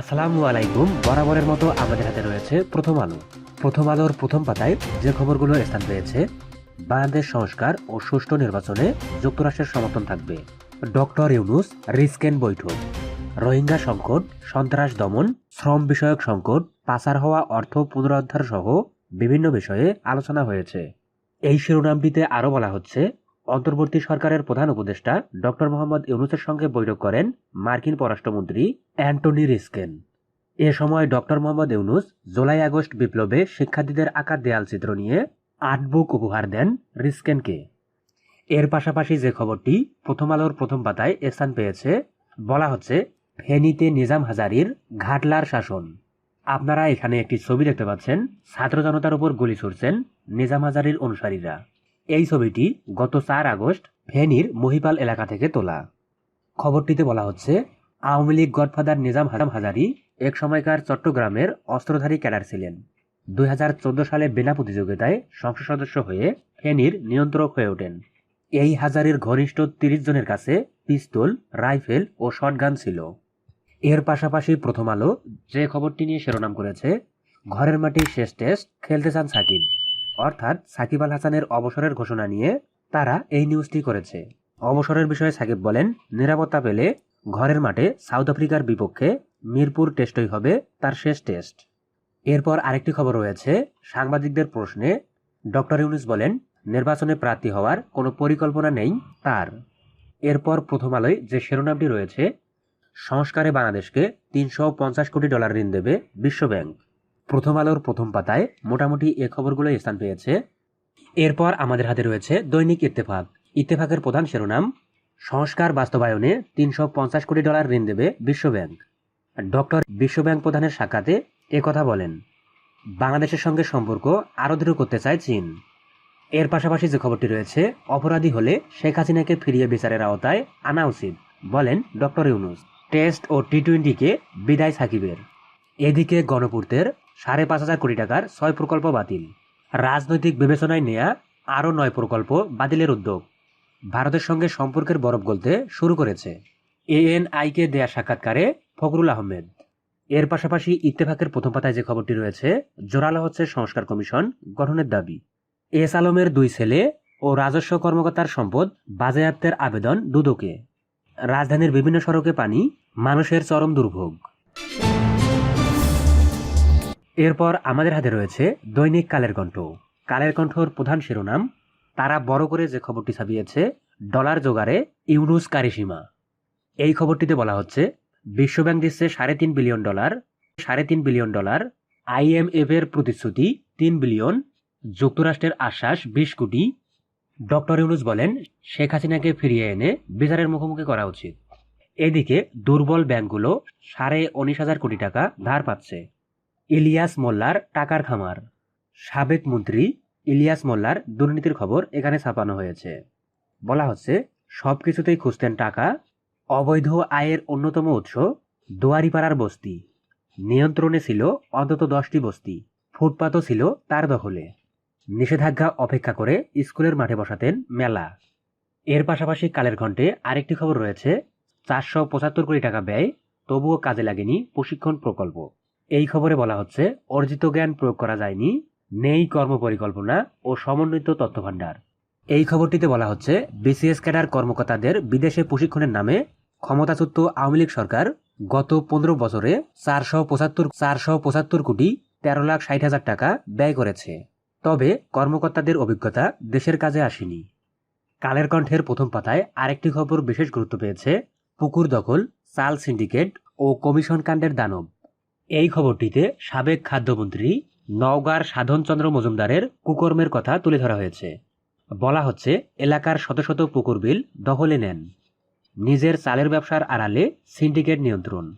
আসসালামু আলাইকুম। বরাবরের মতো আমাদের হাতে রয়েছে প্রথম আলো। প্রথম আলোর প্রথম পাতায় যে খবরগুলো স্থান পেয়েছে, বাংলাদেশ সংস্কার ও সুষ্ঠু নির্বাচনে যুক্তরাষ্ট্রের সমর্থন থাকবে। ডক্টর ইউনুস রিস্কেন বৈঠক। রোহিঙ্গা সংকট, সন্ত্রাস দমন, শ্রম বিষয়ক সংকট, পাচার হওয়া অর্থ পুনরুদ্ধার সহ বিভিন্ন বিষয়ে আলোচনা হয়েছে। এই শিরোনামটিতে আরও বলা হচ্ছে অন্তর্বর্তী সরকারের প্রধান উপদেষ্টা ডক্টর মোহাম্মদ ইউনুসের সঙ্গে বৈঠক করেন মার্কিন পররাষ্ট্রমন্ত্রী অ্যান্টনি রিস্কেন। এ সময় doctor Muhammad Yunus July August বিপ্লবে শিক্ষার্থীদের আঁকা দেয়াল চিত্র নিয়ে আর্ট বুক উপহার দেন রিস্কেনকে। এর পাশাপাশি যে খবরটি প্রথম আলোর প্রথম পাতায় স্থান পেয়েছে, বলা হচ্ছে, ফেনীতে নিজাম হাজারির ঘাটলার শাসন। আপনারা এখানে একটি ছবি দেখতে পাচ্ছেন, ছাত্র জনতার উপর গুলি ছুড়ছেন নিজাম হাজারির অনুসারীরা। এই ছবিটি গত চার আগস্ট ফেনীর মহিপাল এলাকা থেকে তোলা। খবরটিতে বলা হচ্ছে, আওয়ামী লীগ গডফাদার নিজাম হাজাম হাজারি এক সময়কার চট্টগ্রামের অস্ত্রধারী ক্যাডার ছিলেন। দুই হাজার চোদ্দ সালে বিনা প্রতিযোগিতায় সংসদ সদস্য হয়ে ফেনীর নিয়ন্ত্রক হয়ে ওঠেন। এই হাজারের ঘনিষ্ঠ তিরিশ জনের কাছে পিস্তল, রাইফেল ও শটগান ছিল। এর পাশাপাশি প্রথম আলো যে খবরটি নিয়ে শিরোনাম করেছে, ঘরের মাটি শেষ টেস্ট খেলতে চান সাকিব। অর্থাৎ সাকিব আল হাসানের অবসরের ঘোষণা নিয়ে তারা এই নিউজটি করেছে। অবসরের বিষয়ে সাকিব বলেন, নিরাপত্তা পেলে ঘরের মাঠে সাউথ আফ্রিকার বিপক্ষে মিরপুর টেস্টই হবে তার শেষ টেস্ট। এরপর আরেকটি খবর রয়েছে, সাংবাদিকদের প্রশ্নে ডক্টর ইউনুস বলেন, নির্বাচনে প্রার্থী হওয়ার কোনো পরিকল্পনা নেই তার। এরপর প্রথম আলোয় যে শিরোনামটি রয়েছে, সংস্কারে বাংলাদেশকে তিনশো পঞ্চাশ কোটি ডলার ঋণ দেবে বিশ্বব্যাংক। প্রথম আলোর প্রথম পাতায় মোটামুটি এ খবরগুলো স্থান পেয়েছে। এরপর আমাদের হাতে রয়েছে দৈনিক ইত্তেফাক। ইত্তেফাকের প্রধান শিরোনাম, সংস্কার বাস্তবায়নে তিনশো পঞ্চাশ কোটি ডলার ঋণ দেবে বিশ্বব্যাংক। ডক্টর বিশ্বব্যাংক প্রধানের সাক্ষাতে কথা বলেন, বাংলাদেশের সঙ্গে সম্পর্ক আরও দৃঢ় করতে চায় চীন। এর পাশাপাশি যে খবরটি রয়েছে, অপরাধী হলে শেখ হাসিনাকে ফিরিয়ে বিচারের আওতায় আনা উচিত, বলেন ডক্টর ইউনুস। টেস্ট ও টি টোয়েন্টিকে বিদায় সাকিবের। এদিকে গণপূর্তের সাড়ে পাঁচ হাজার কোটি টাকার ছয় প্রকল্প বাতিল। রাজনৈতিক বিবেচনায় নেয়া আরও নয় প্রকল্প বাতিলের উদ্যোগ। ভারতের সঙ্গে সম্পর্কের বরফ গলতে শুরু করেছে এএনআইকে দেয়া সাক্ষাৎকারে ফখরুল আহমেদ। এর পাশাপাশি ইত্তেফাকের প্রথম পাতায় যে খবরটি রয়েছে, জোরালো হচ্ছে সংস্কার কমিশন গঠনের দাবি। এস আলমের দুই ছেলে ও রাজস্ব কর্মকর্তার সম্পদ বাজেয়াপ্তের আবেদন দুদকে। রাজধানীর বিভিন্ন সড়কে পানি, মানুষের চরম দুর্ভোগ। এরপর আমাদের হাতে রয়েছে দৈনিক কালের কণ্ঠ। কালের কণ্ঠর প্রধান শিরোনাম, তারা বড় করে যে খবরটি ছাপিয়েছে, ডলার জোগাড়ে ইউনুস কারিসীমা এই খবরটিতে বলা হচ্ছে, বিশ্বব্যাংক দিচ্ছে সাড়ে তিন বিলিয়ন ডলার, সাড়ে তিন বিলিয়ন ডলার আইএমএফ এর প্রতিশ্রুতি তিন বিলিয়ন, যুক্তরাষ্ট্রের আশ্বাস বিশ কোটি। ডক্টর ইউনুস বলেন, শেখ হাসিনাকে ফিরিয়ে এনে বিচারের মুখোমুখি করা উচিত। এদিকে দুর্বল ব্যাংকগুলো সাড়ে উনিশ হাজার কোটি টাকা ধার পাচ্ছে। ইলিয়াস মোল্লার টাকার খামার। সাবেক মন্ত্রী ইলিয়াস মোল্লার দুর্নীতির খবর এখানে ছাপানো হয়েছে। বলা হচ্ছে সব কিছুতেই খুঁজতেন টাকা, অবৈধ আয়ের অন্যতম উৎস দুয়ারিপাড়ার বস্তি। নিয়ন্ত্রণে ছিল অন্তত দশটি বস্তি, ফুটপাতও ছিল তার দখলে। নিষেধাজ্ঞা অপেক্ষা করে স্কুলের মাঠে বসাতেন মেলা। এর পাশাপাশি কালের ঘণ্টে আরেকটি খবর রয়েছে, চারশো পঁচাত্তর কোটি টাকা ব্যয়, তবুও কাজে লাগেনি প্রশিক্ষণ প্রকল্প। এই খবরে বলা হচ্ছে, অর্জিত জ্ঞান প্রয়োগ করা যায়নি, নেই কর্মপরিকল্পনা ও সমন্বিত তথ্য ভাণ্ডার এই খবরটিতে বলা হচ্ছে, বিসিএস ক্যাডার কর্মকর্তাদের বিদেশে প্রশিক্ষণের নামে ক্ষমতাচ্যুত আওয়ামী লীগ সরকার গত পনেরো বছরে চারশো পঁচাত্তর চারশো পঁচাত্তর কোটি তেরো লাখ ষাট হাজার টাকা ব্যয় করেছে। তবে কর্মকর্তাদের অভিজ্ঞতা দেশের কাজে আসেনি। কালের কণ্ঠের প্রথম পাতায় আরেকটি খবর বিশেষ গুরুত্ব পেয়েছে, পুকুর দখল, চাল সিন্ডিকেট ও কমিশন কাণ্ডের দানব। এই খবরটিতে সাবেক খাদ্যমন্ত্রী নওগাঁর সাধনচন্দ্র মজুমদারের কুকর্মের কথা তুলে ধরা হয়েছে। বলা হচ্ছে, এলাকার শত শত পুকুর বিল দখলে নেন। নিজের চালের ব্যবসার আড়ালে সিন্ডিকেট নিয়ন্ত্রণ।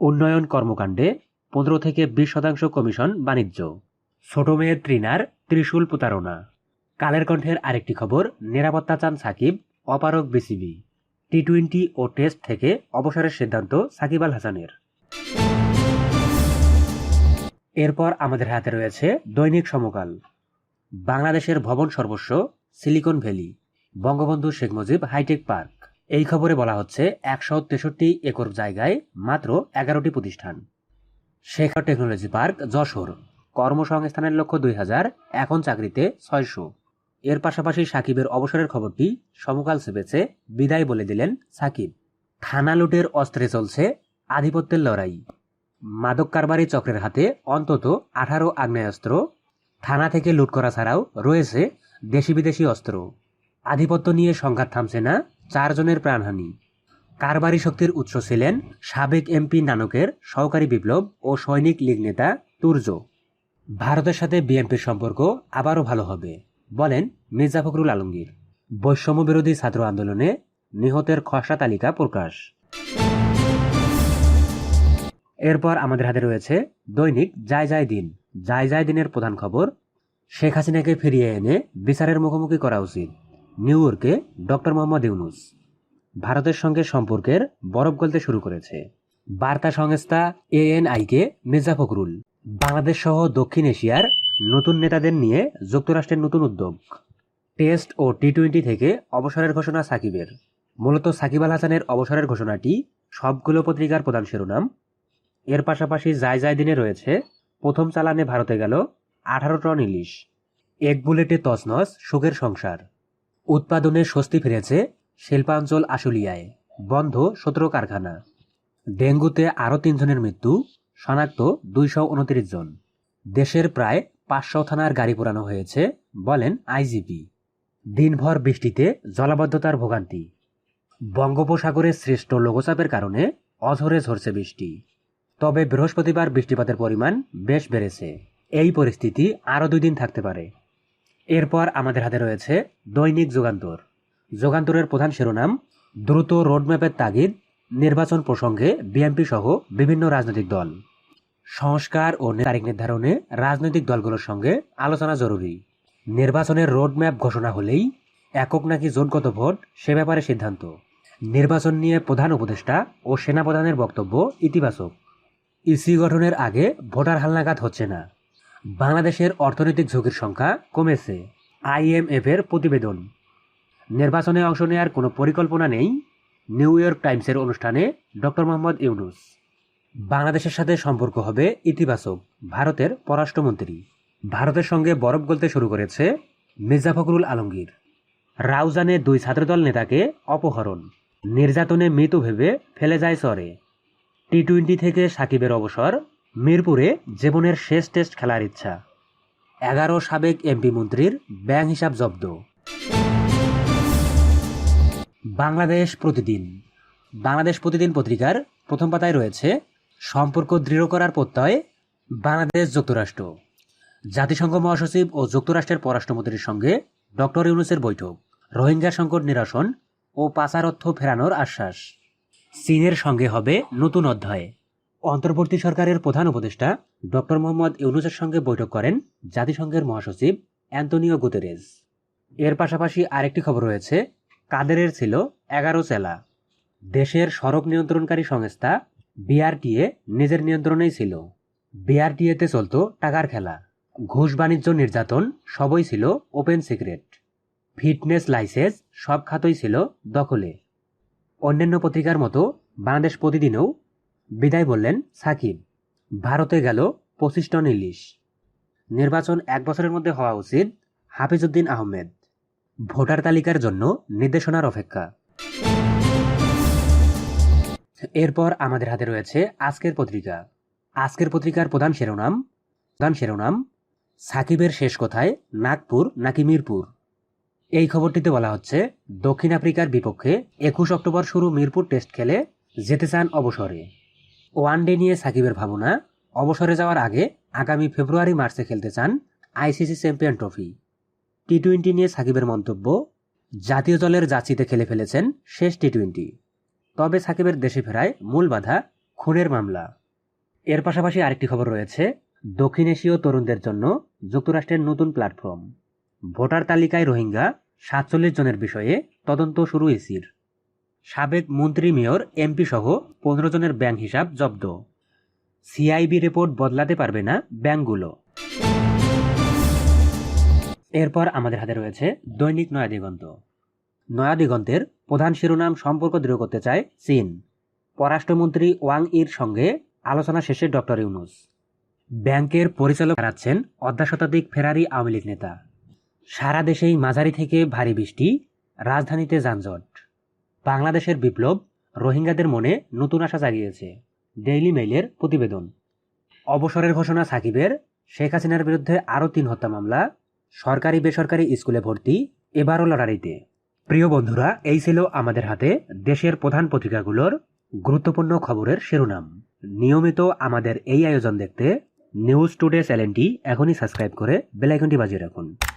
উন্নয়ন কর্মকাণ্ডে পনেরো থেকে বিশ শতাংশ কমিশন বাণিজ্য। ছোট মেয়ের ত্রিনার ত্রিশূল প্রতারণা। কালের কণ্ঠের আরেকটি খবর, নিরাপত্তা চান সাকিব অপারক বিসিবি। টি টোয়েন্টি ও টেস্ট থেকে অবসরের সিদ্ধান্ত সাকিব আল হাসানের। এরপর আমাদের হাতে রয়েছে দৈনিক সমকাল। বাংলাদেশের ভবন সর্বস্ব, silicon valley, Bangabandhu Sheikh Mujib hi-tech park. এই খবরে বলা হচ্ছে একশো তেষট্টি একর জায়গায় মাত্র এগারোটি প্রতিষ্ঠান। শেখা টেকনোলজি পার্ক, যশোর। কর্মসংস্থানের লক্ষ্য দুই হাজার, এখন চাকরিতে ছয়শো। এর পাশাপাশি সাকিবের অবসরের খবরটি সমকাল চেপেছে বিদায় বলে দিলেন সাকিব। থানা লুটের অস্ত্রে চলছে আধিপত্যের লড়াই। মাদক কারবারি চক্রের হাতে অন্তত আঠারো আগ্নেয়াস্ত্র থানা থেকে লুট করা ছাড়াও রয়েছে দেশি বিদেশি অস্ত্র। আধিপত্য নিয়ে সংঘাত থামছে না, চারজনের প্রাণহানি। কারবারি শক্তির উৎস ছিলেন সাবেক এমপি নানকের সহকারী বিপ্লব ও সৈনিক লীগ নেতা তুর্য। ভারতের সাথে বিএনপির সম্পর্ক আবারও ভালো হবে, বলেন মির্জা ফখরুল আলমগীর। বৈষম্য বিরোধী ছাত্র আন্দোলনে নিহতের খসড়া তালিকা প্রকাশ। এরপর আমাদের হাতে রয়েছে দৈনিক যায় যায় দিন। যায় যায় দিনের প্রধান খবর, শেখ হাসিনাকে ফিরিয়ে এনে বিচারের মুখোমুখি করা উচিত। নিউ ইয়র্কে ডক্টর মোহাম্মদ ইউনুস ভারতের সঙ্গে সম্পর্কের বরফ গলতে শুরু করেছে। বার্তা সংস্থা এএনআইকে মির্জা ফখরুল। বাংলাদেশ সহ দক্ষিণ এশিয়ার নতুন নেতাদের নিয়ে যুক্তরাষ্ট্রের নতুন উদ্যোগ। টেস্ট ও টি টোয়েন্টি থেকে অবসরের ঘোষণা সাকিবের। মূলত সাকিব আল হাসানের অবসরের ঘোষণাটি সবগুলো পত্রিকার প্রধান শিরোনাম এর পাশাপাশি যায় যায় দিনে রয়েছে, প্রথম চালানে ভারতে গেল আঠারো টন ইলিশ। এক বুলেটে তছনছ সুখের সংসার। উৎপাদনে স্বস্তি ফিরেছে শিল্পাঞ্চল আশুলিয়ায়, বন্ধ সতেরো কারখানা। ডেঙ্গুতে আরও তিনজনের মৃত্যু, শনাক্ত দুইশো উনত্রিশ জন। দেশের প্রায় পাঁচশো থানার গাড়ি পোড়ানো হয়েছে, বলেন আইজিপি। দিনভর বৃষ্টিতে জলাবদ্ধতার ভোগান্তি। বঙ্গোপসাগরের সৃষ্ট লঘুচাপের কারণে অঝরে ঝরছে বৃষ্টি। তবে বৃহস্পতিবার বৃষ্টিপাতের পরিমাণ বেশ বেড়েছে। এই পরিস্থিতি আরও দুই দিন থাকতে পারে। এরপর আমাদের হাতে রয়েছে দৈনিক যুগান্তর। যুগান্তরের প্রধান শিরোনাম, দ্রুত রোডম্যাপের তাগিদ, নির্বাচন প্রসঙ্গে বিএনপি সহ বিভিন্ন রাজনৈতিক দল। সংস্কার ও তারিখ নির্ধারণে রাজনৈতিক দলগুলোর সঙ্গে আলোচনা জরুরি। নির্বাচনের রোডম্যাপ ঘোষণা হলেই একক নাকি জোটগত ভোট, সে ব্যাপারে সিদ্ধান্ত। নির্বাচন নিয়ে প্রধান উপদেষ্টা ও সেনাপ্রধানের বক্তব্য ইতিবাচক। ইসি গঠনের আগে ভোটার হালনাগাদ হচ্ছে না। বাংলাদেশের অর্থনৈতিক ঝুঁকির সংখ্যা কমেছে। আইএমএফ এর প্রতিবেদন। নির্বাচনে অংশ নেওয়ার কোনো পরিকল্পনা নেই, নিউ ইয়র্ক টাইমসের অনুষ্ঠানে ডক্টর মোহাম্মদ ইউনুস। বাংলাদেশের সাথে সম্পর্ক হবে ইতিবাচক, ভারতের পররাষ্ট্রমন্ত্রী। ভারতের সঙ্গে বরফ গলতে শুরু করেছে মির্জা ফখরুল আলমগীর। রাউজানে দুই ছাত্রদল নেতাকে অপহরণ। নির্যাতনে মৃত ভেবে ফেলে যায় চরে। টি টোয়েন্টি থেকে সাকিবের অবসর, মিরপুরে জীবনের শেষ টেস্ট খেলার ইচ্ছা। এগারো সাবেক এমপি মন্ত্রীর ব্যাংক হিসাব জব্দ। বাংলাদেশ প্রতিদিন। বাংলাদেশ প্রতিদিন পত্রিকার প্রথম পাতায় রয়েছে, সম্পর্ক দৃঢ় করার প্রত্যয়, বাংলাদেশ যুক্তরাষ্ট্র। জাতিসংঘ মহাসচিব ও যুক্তরাষ্ট্রের পররাষ্ট্রমন্ত্রীর সঙ্গে ডক্টর ইউনুসের বৈঠক। রোহিঙ্গা সংকট নিরসন ও পাচার অর্থ ফেরানোর আশ্বাস। চীনের সঙ্গে হবে নতুন অধ্যায়। অন্তর্বর্তী সরকারের প্রধান উপদেষ্টা ডক্টর মোহাম্মদ ইউনুসের সঙ্গে বৈঠক করেন জাতিসংঘের মহাসচিব অ্যান্তনিও গুতেরেস এর পাশাপাশি আরেকটি খবর রয়েছে, কাদেরের ছিল এগারো চেলা। দেশের সড়ক নিয়ন্ত্রণকারী সংস্থা বিআরটিএ নিজের নিয়ন্ত্রণেই ছিল। বিআরটিএতে চলত টাকার খেলা। ঘুষ বাণিজ্য নির্যাতন সবই ছিল ওপেন সিক্রেট। ফিটনেস লাইসেন্স সব খাতই ছিল দখলে। অন্যান্য পত্রিকার মতো বাংলাদেশ প্রতিদিনও বিদায় বললেন সাকিব। ভারতে গেল পঁচিশ টন ইলিশ। নির্বাচন এক বছরের মধ্যে হওয়া উচিত হাফিজউদ্দিন আহমেদ। ভোটার তালিকার জন্য নির্দেশনার অপেক্ষা। এরপর আমাদের হাতে রয়েছে আজকের পত্রিকা। আজকের পত্রিকার প্রধান শিরোনাম প্রধান শিরোনাম, সাকিবের শেষ কথায় নাগপুর নাকি মিরপুর? এই খবরটিতে বলা হচ্ছে, দক্ষিণ আফ্রিকার বিপক্ষে একুশ অক্টোবর শুরু মিরপুর টেস্ট খেলে যেতে চান অবসরে। ওয়ান ডে নিয়ে সাকিবের ভাবনা, অবসরে যাওয়ার আগে আগামী ফেব্রুয়ারি, মার্চে খেলতে চান ICC champion trophy. T twenty নিয়ে সাকিবের মন্তব্য, জাতীয় দলের যাচিতে খেলে ফেলেছেন শেষ টি টোয়েন্টি তবে সাকিবের দেশে ফেরায় মূল বাধা খুনের মামলা। এর পাশাপাশি আরেকটি খবর রয়েছে, দক্ষিণ এশীয় তরুণদের জন্য যুক্তরাষ্ট্রের নতুন প্ল্যাটফর্ম। ভোটার তালিকায় রোহিঙ্গা সাতচল্লিশ জনের বিষয়ে তদন্ত শুরু ইসির সাবেক মন্ত্রী, মেয়র, এমপি সহ পনেরো জনের ব্যাংক হিসাব জব্দ। সিআইবি রিপোর্ট বদলাতে পারবে না ব্যাংকগুলো। এরপর আমাদের হাতে রয়েছে দৈনিক নয়া দিগন্ত। নয়াদিগন্তের প্রধান শিরোনাম সম্পর্ক দৃঢ় করতে চায় চীন। পররাষ্ট্রমন্ত্রী ওয়াং ইর সঙ্গে আলোচনা শেষে ডক্টর ইউনুস। ব্যাংকের পরিচালক হারাচ্ছেন অর্ধশতাধিক ফেরারি আওয়ামী লীগ নেতা। সারা দেশেই মাঝারি থেকে ভারী বৃষ্টি, রাজধানীতে যানজট। বাংলাদেশের বিপ্লব রোহিঙ্গাদের মনে নতুন আশা জাগিয়েছে। ডেইলি মেইলের প্রতিবেদন। অবসরের ঘোষণা সাকিবের, শেখ হাসিনার বিরুদ্ধে আরও তিন হত্যা মামলা, সরকারি বেসরকারি স্কুলে ভর্তি, এবারও লটারিতে প্রিয় বন্ধুরা, এই ছিল আমাদের হাতে দেশের প্রধান পত্রিকাগুলোর গুরুত্বপূর্ণ খবরের শিরোনাম। নিয়মিত আমাদের এই আয়োজন দেখতে নিউজ টুডে চ্যানেলটি এখনই সাবস্ক্রাইব করে বেলাইকনটি বাজিয়ে রাখুন।